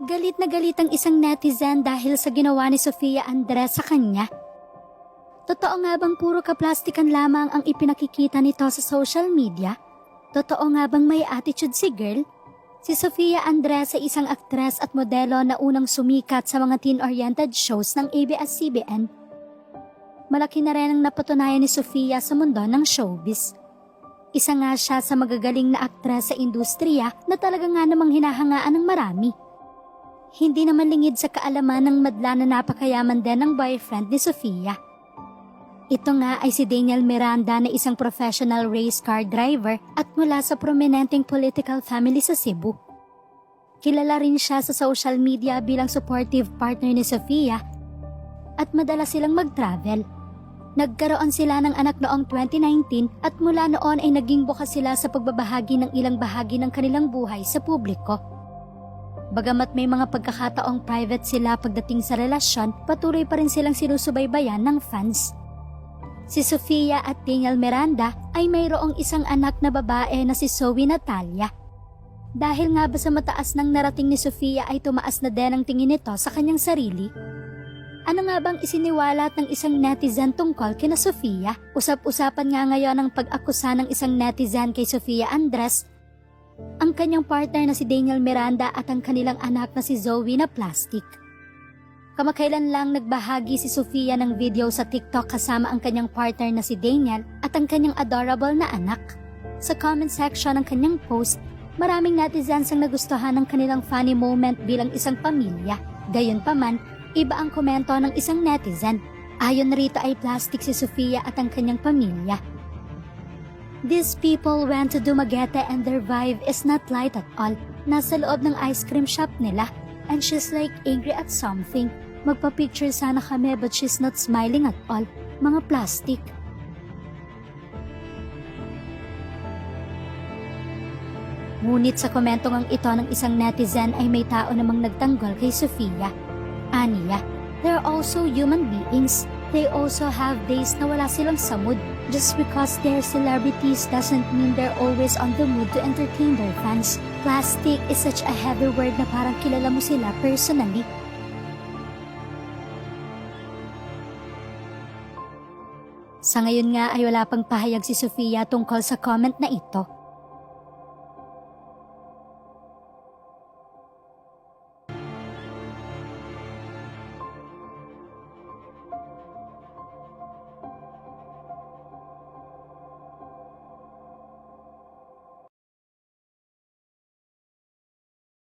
Galit na galit ang isang netizen dahil sa ginawa ni Sofia Andres sa kanya. Totoo nga bang puro kaplastikan lamang ang ipinakikita nito sa social media? Totoo nga bang may attitude si girl? Si Sofia Andres ay isang aktres at modelo na unang sumikat sa mga teen-oriented shows ng ABS-CBN. Malaki na rin ang napatunayan ni Sofia sa mundo ng showbiz. Isa nga siya sa magagaling na aktres sa industriya na talaga nga namang hinahangaan ng marami. Hindi naman lingid sa kaalaman ng madla na napakayaman din ng boyfriend ni Sofia. Ito nga ay si Daniel Miranda na isang professional race car driver at mula sa prominenteng political family sa Cebu. Kilala rin siya sa social media bilang supportive partner ni Sofia at madalas silang mag-travel. Nagkaroon sila ng anak noong 2019 at mula noon ay naging bukas sila sa pagbabahagi ng ilang bahagi ng kanilang buhay sa publiko. Bagamat may mga pagkakataong private sila pagdating sa relasyon, patuloy pa rin silang sinusubaybayan ng fans. Si Sofia at Daniel Miranda ay mayroong isang anak na babae na si Zoe Natalia. Dahil nga ba sa mataas ng narating ni Sofia ay tumaas na din ang tingin nito sa kanyang sarili? Ano nga bang isiniwalat ng isang netizen tungkol kina Sofia? Usap-usapan nga ngayon ang pag-akusa ng isang netizen kay Sofia Andres, ang kanyang partner na si Daniel Miranda at ang kanilang anak na si Zoe na plastic. Kamakailan lang nagbahagi si Sofia ng video sa TikTok kasama ang kanyang partner na si Daniel at ang kanyang adorable na anak. Sa comment section ng kanyang post, maraming netizens ang nagustuhan ng kanilang funny moment bilang isang pamilya. Gayunpaman, iba ang komento ng isang netizen. Ayon rito ay plastic si Sofia at ang kanyang pamilya. These people went to Dumaguete and their vibe is not light at all. Nasa loob ng ice cream shop nila and she's like angry at something. Magpa-picture sana kami but she's not smiling at all. Mga plastic. Ngunit sa komentong ang ito ng isang netizen ay may tao namang nagtanggol kay Sofia. Aniya, they're also human beings. They also have days na wala silang samud. Just because they're celebrities doesn't mean they're always on the mood to entertain their fans. Plastic is such a heavy word na parang kilala mo sila personally. Sa ngayon nga ay wala pang pahayag si Sofia tungkol sa comment na ito.